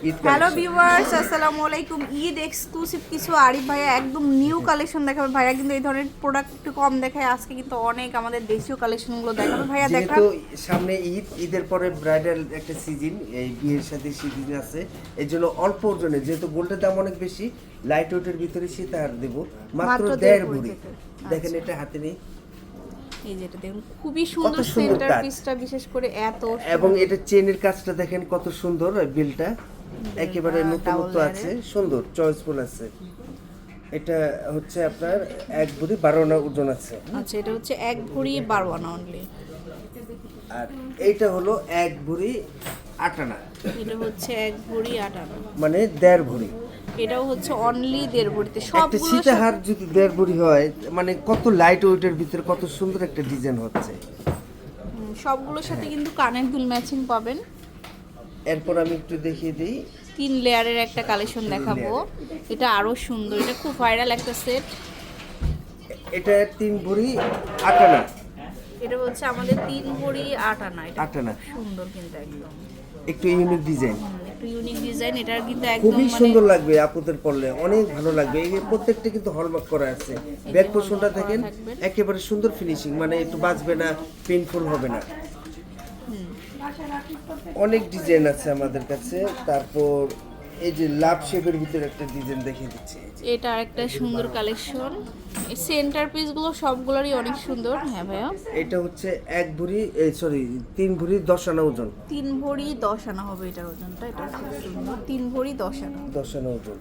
Hello viewers আসসালামু আলাইকুম। Eid exclusive কিছু আরিফ ভাইয়া একদম নিউ কালেকশন দেখাবে। ভাইয়া কিন্তু এই ধরনের প্রোডাক্ট একটু কম দেখায়। আজকে কিন্তু অনেক আমাদের দেশীয় কালেকশনগুলো দেখাবে। ভাইয়া দেখা সামনে ঈদ ঈদের পরে ব্রাইডাল একটা সিজন এই বিয়ের সাথে সিজন আছে। এই জন্য অল্প ওজনে যেহেতু গোল্ডের দাম অনেক বেশি লাইট ওয়েটের ভিতরে সীতাহার দেব। মাত্র দেড় ভরি। দেখেন এটা হাতে নেই। এই যেটা দেখুন খুবই সুন্দর সুন্দর সেন্টার পিসটা বিশেষ করে এত এবং এটা চেনের কাজটা দেখেন কত সুন্দর বিলটা একেবারে নতুনত্ব আছে সুন্দর চয়েসফুল আছে। এটা হচ্ছে আপনার এক ভরি বারো আনা ওজন আছে। আচ্ছা এটা হচ্ছে এক ভরি বারো আনা অনলি আর এইটা হলো এক ভরি আট আনা। এটা হচ্ছে এক ভরি আট আনা। মানে দেড় ভরি। এটাও হচ্ছে অনলি দেড় ভরিতে। সবগুলো সীতাহার যদি দেড় ভরি হয় মানে কত লাইট ওয়েটের ভিতরে কত সুন্দর একটা ডিজাইন হচ্ছে। সবগুলোর সাথে কিন্তু কানের দুল ম্যাচিং পাবেন। এরপর আমি একটু দেখিয়ে দিই। তিন লেয়ারের একটা কালেকশন দেখাবো। এটা আরও সুন্দর এটা খুব ভাইরাল একটা সেট এটা তিন ভরি আট আনা এটা হচ্ছে আমাদের তিন ভরি আট আনা এটা আট আনা সুন্দর কিন্তু একদম। একটু ইউনিক ডিজাইন একটু ইউনিক ডিজাইন এটার কিন্তু একদম খুবই মানে সুন্দর লাগবে আপুদের পরলে অনেক ভালো লাগবে। এই প্রত্যেকটা কিন্তু হলমার্ক করা আছে। ব্যাক পোর্শনটা দেখেন একেবারে সুন্দর ফিনিশিং মানে একটু বাঁচবে না পেইনফুল হবে না। অনেক ডিজাইন আছে আমাদের কাছে। তারপর এই যে লাভ শেপের ভিতরে একটা ডিজাইন দেখিয়ে দিচ্ছি এটা আরেকটা সুন্দর কালেকশন। এই সেন্টার পিসগুলো সবগুলোরই অনেক সুন্দর। হ্যাঁ ভাইয়া। এটা হচ্ছে এক ভরি সরি তিন ভরি দশ আনা ওজন। তিন ভরি দশ আনা হবে এটার ওজনটা। এটা খুব সুন্দর। তিন ভরি দশ আনা। দশ আনা ওজন।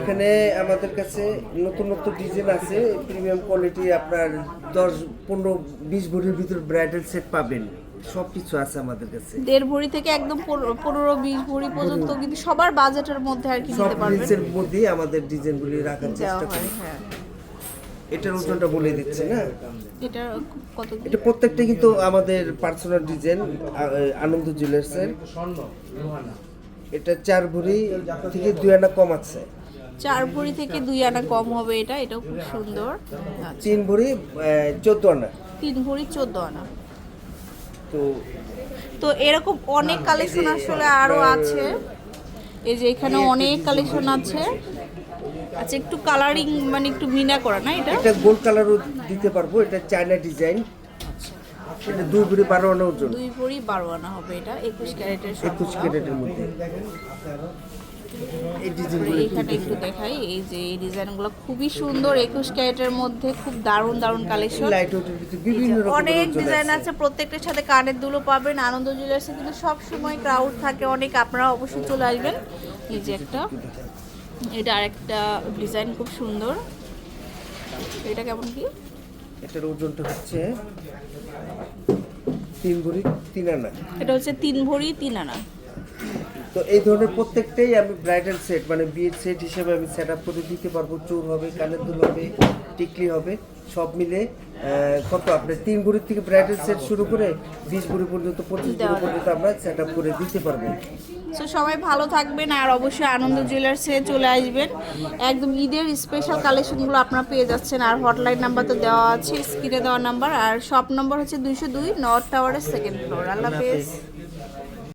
এখানে আমাদের কাছে নতুন নতুন ডিজাইন আছে। প্রিমিয়াম কোয়ালিটি আপনার দশ পনেরো বিশ ভরির ভিতর ব্রাইডাল সেট পাবেন। সব কিছু আছে আমাদের কাছে। দেড় ভরি থেকে একদম পনেরো- বিশ ভরি পর্যন্ত কিন্তু সবার বাজেটের মধ্যে আর কি সব নিতে পারবেন। রেঞ্জের মধ্যেই আমাদের ডিজাইনগুলি রাখার চেষ্টা করি হ্যাঁ। এটার ওজনটা বলে দিচ্ছে না? এটা কত এটা প্রত্যেকটা কিন্তু আমাদের পার্সোনাল ডিজাইন আনন্দ জুয়েলার্সের এটা চার ভরি থেকে দুই আনা কম আছে। চার ভরি থেকে দুই আনা কম হবে এটা এটাও খুব সুন্দর। তিন ভরি চোদ্দ আনা। তিন ভরি চোদ্দ আনা। তো তো এরকম অনেক কালেকশন আসলে আরও আছে। এই যে এখানে অনেক কালেকশন আছে। আচ্ছা একটু কালারিং মানে একটু মিনা করা না এটা? এটা গোল্ড কালারও দিতে পারব এটা চায়না ডিজাইন এটা দুই ভরি বারো আনা ওজন। দুই ভরি বারো আনা হবে এটা একুশ ক্যারেটের একুশ। ক্যারেটের মধ্যে। এইখানে একটু দেখাই। এই যে এই ডিজাইনগুলো খুবই সুন্দর একুশ ক্যারেটের মধ্যে খুব দারুণ দারুণ কালেকশন অনেক ডিজাইন আছে প্রত্যেকটার সাথে কানের দুলো পাবেন আনন্দ জুয়েলার্সে কিন্তু সব সময় ক্রাউড থাকে অনেক আপনারা অবশ্যই চলে আসবেন। এই যে একটা এটা আরেকটা ডিজাইন খুব সুন্দর। এটা কেমন কি? এটার ওজনটা হচ্ছে তিন ভরি তিন আনা। এটা হচ্ছে তিন ভরি তিন আনা। তো এই ধরনের প্রত্যেকটাই আমি ব্রাইডাল সেট মানে বিয়ের সেট হিসেবে আমি সেট আপ করে দিতে পারব। চোর হবে কানের দুল হবে টিকলি হবে সব মিলে কত আপনার তিন ভরির থেকে ব্রাইডাল সেট শুরু করে বিশ ভরি পর্যন্ত পঁচিশ দেওয়া পর্যন্ত আমরা সেট আপ করে দিতে পারব। সো সবাই ভালো থাকবেন আর অবশ্যই আনন্দ জুয়েলার্সে চলে আসবেন। একদম ঈদের স্পেশাল কালেকশনগুলো আপনারা পেয়ে যাচ্ছেন। আর হটলাইন নাম্বার তো দেওয়া আছে স্ক্রিনে দেওয়া নাম্বার আর শপ নম্বর হচ্ছে দুইশো দুই নর্থ টাওয়ারের সেকেন্ড ফ্লোর আল্লাহ হাফেজ।